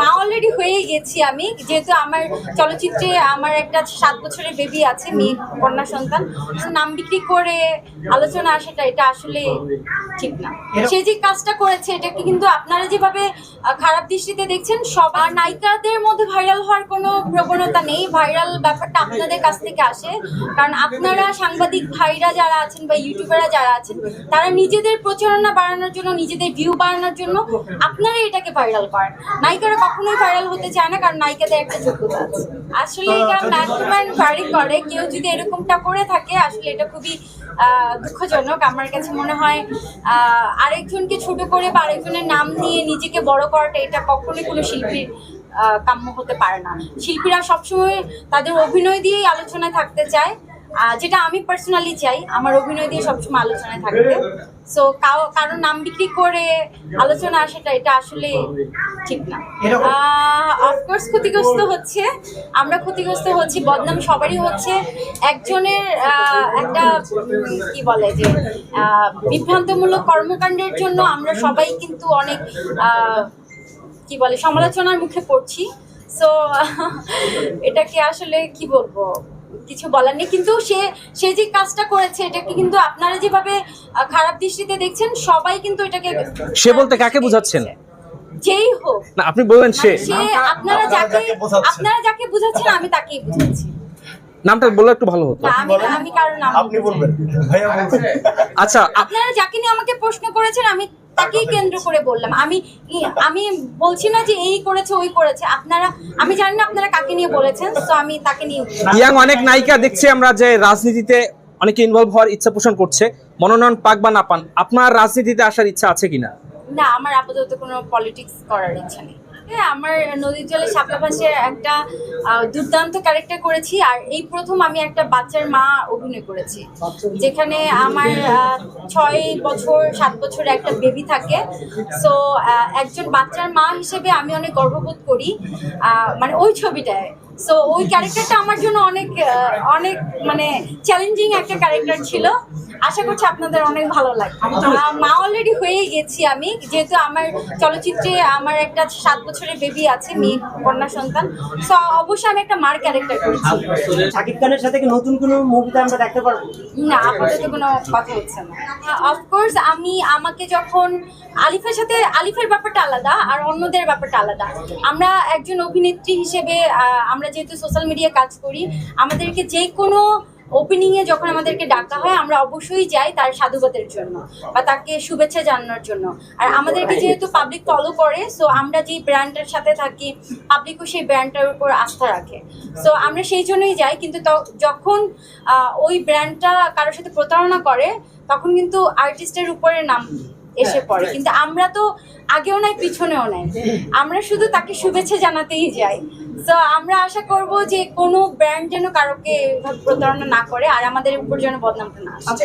মা অলরেডি হয়ে গেছি আমি। যেহেতু আমার চলচ্চিত্রে আমার একটা সাত বছরের বেবি আছে মেয়ে কন্যা সন্তান। নাম বিক্রি করে আলোচনা আসাটা এটা আসলে ঠিক না। সে যে কাজটা করেছে এটাকে কিন্তু আপনারা যেভাবে খারাপ দৃষ্টিতে দেখছেন সবার নায়িকাদের মধ্যে ভাইরাল হওয়ার কোনো প্রবণতা নেই। ভাইরাল ব্যাপারটা আপনাদের কাছ থেকে আসে। কারণ আপনারা সাংবাদিক ভাইরা যারা আছেন বা ইউটিউবাররা যারা আছেন তারা নিজেদের প্রচারণা বাড়ানোর জন্য নিজেদের ভিউ বাড়ানোর জন্য আপনারা এটাকে ভাইরাল করেন। নায়িকারা কখনোই ভাইরাল হতে চায় না কারণ নায়িকাদের একটা যোগ্যতা আছে। আসলে এটা ম্যান টু ম্যান করে। কেউ যদি এরকমটা করে থাকে আসলে এটা খুবই দুঃখজনক। আমার কাছে মনে হয় আরেকজনকে ছোট করে বা আরেকজনের নাম নিয়ে নিজেকে বড় করাটা এটা কখনোই কোনো শিল্পীর কাম্য হতে পারে না। শিল্পীরা সবসময় তাদের অভিনয় দিয়েই আলোচনায় থাকতে চায়। যেটা আমি পার্সোনালি চাই আমার অভিনয় দিয়ে সবসময় আলোচনায় থাকতে। সো কারও নাম বিক্রি করে আলোচনা আসাটা এটা আসলে ঠিক না। অফকোর্স ক্ষতিগ্রস্ত হচ্ছে। আমরা ক্ষতিগ্রস্ত হচ্ছি বদনাম সবারই হচ্ছে। একজনের আহ, একটা কি বলে যে আহ, বিভ্রান্তমূলক কর্মকাণ্ডের জন্য আমরা সবাই কিন্তু অনেক আহ, কি বলে সমালোচনার মুখে পড়ছি। সো এটাকে আসলে কি বলব কিছু বলার নেই। কিন্তু সে সে যে কাজটা করেছে এটাকে কিন্তু আপনারা যেভাবে খারাপ দৃষ্টিতে দেখছেন সবাই কিন্তু এটাকে সে বলতে কাকে বোঝাচ্ছেন? যেই হোক। না আপনি বলবেন সে। মানে সে আপনারা যাকে আপনারা যাকে বুঝাচ্ছেন আমি তাকেই বুঝাচ্ছি। নামটা বললে একটু ভালো হতো। আমি কারণ নাম আপনি বলবেন। আচ্ছা আপনারা যাকে নিয়ে আমাকে প্রশ্ন করেছেন আমি তাকেই কেন্দ্র করে বললাম। আমি আমি বলছি না যে এই করেছে ওই করেছে। আপনারা আমি জানি না আপনারা কাকে নিয়ে বলেছেন তো আমি তাকে নিয়ে ইয়াং অনেক নায়িকা দেখছি আমরা যে রাজনীতিতে অনেকে ইনভলভ হওয়ার ইচ্ছা পোষণ করছে। মনোনয়ন পাক বা না পান আপনার রাজনীতিতে আসার ইচ্ছা আছে কিনা? না আমার আপাতত কোনো পলিটিক্স করার ইচ্ছা নেই। হ্যাঁ আমার নদীর জলে শাপলা ভাসের একটা দুর্দান্ত ক্যারেক্টার করেছি আর এই প্রথম আমি একটা বাচ্চার মা অভিনয় করেছি। যেখানে আমার ছয় বছর, সাত বছরের একটা বেবি থাকে। সো একজন বাচ্চার মা হিসেবে আমি অনেক গর্ববোধ করি মানে ওই ছবিটায়। সো ওই ক্যারেক্টারটা আমার জন্য অনেক অনেক মানে চ্যালেঞ্জিং একটা ক্যারেক্টার ছিল। আশা করছি আপনাদের অনেক ভালো লাগবে। মা অলরেডি হয়ে গেছি আমি। যেহেতু আমার চলচ্চিত্রে আমার একটা সাত বছরের বেবি আছে মেয়ে কন্যা সন্তান। সো অবশ্যই আমি একটা মার ক্যারেক্টার করেছি। শাকিব খানের সাথে কি নতুন কোনো মুভিতে আমরা দেখতে পারব? না আপাতত কোনো কথা হচ্ছে না। অফকোর্স আমি আমাকে যখন আলিফের সাথে আলিফের ব্যাপারটা আলাদা আর অন্যদের ব্যাপারটা আলাদা। আমরা একজন অভিনেত্রী হিসেবে আমরা যেহেতু সোশ্যাল মিডিয়া কাজ করি আমাদেরকে যে কোনো ওপেনিং এ যখন আমাদেরকে ডাকা হয় আমরা অবশ্যই যাই তার সাধুবাদের জন্য বা তাকে শুভেচ্ছা জানানোর জন্য। আর আমাদেরকে যেহেতু পাবলিক ফলো করে সো আমরা যেই ব্র্যান্ডের সাথে থাকি পাবলিকও সেই ব্র্যান্ডটার উপর আস্থা রাখে। সো আমরা সেই জন্যই যাই কিন্তু যখন ওই ব্র্যান্ডটা কারোর সাথে প্রতারণা করে তখন কিন্তু আর্টিস্টের উপরে নাম এসে পড়ে। কিন্তু আমরা তো আগেও নাই পিছনেও নাই। আমরা শুধু তাকে শুভেচ্ছা জানাতেই যাই। তো আমরা আশা করব যে কোনো ব্র্যান্ড যেন কারোকে প্রতারণা না করে আর আমাদের উপর যেন বদনামটা না আসে।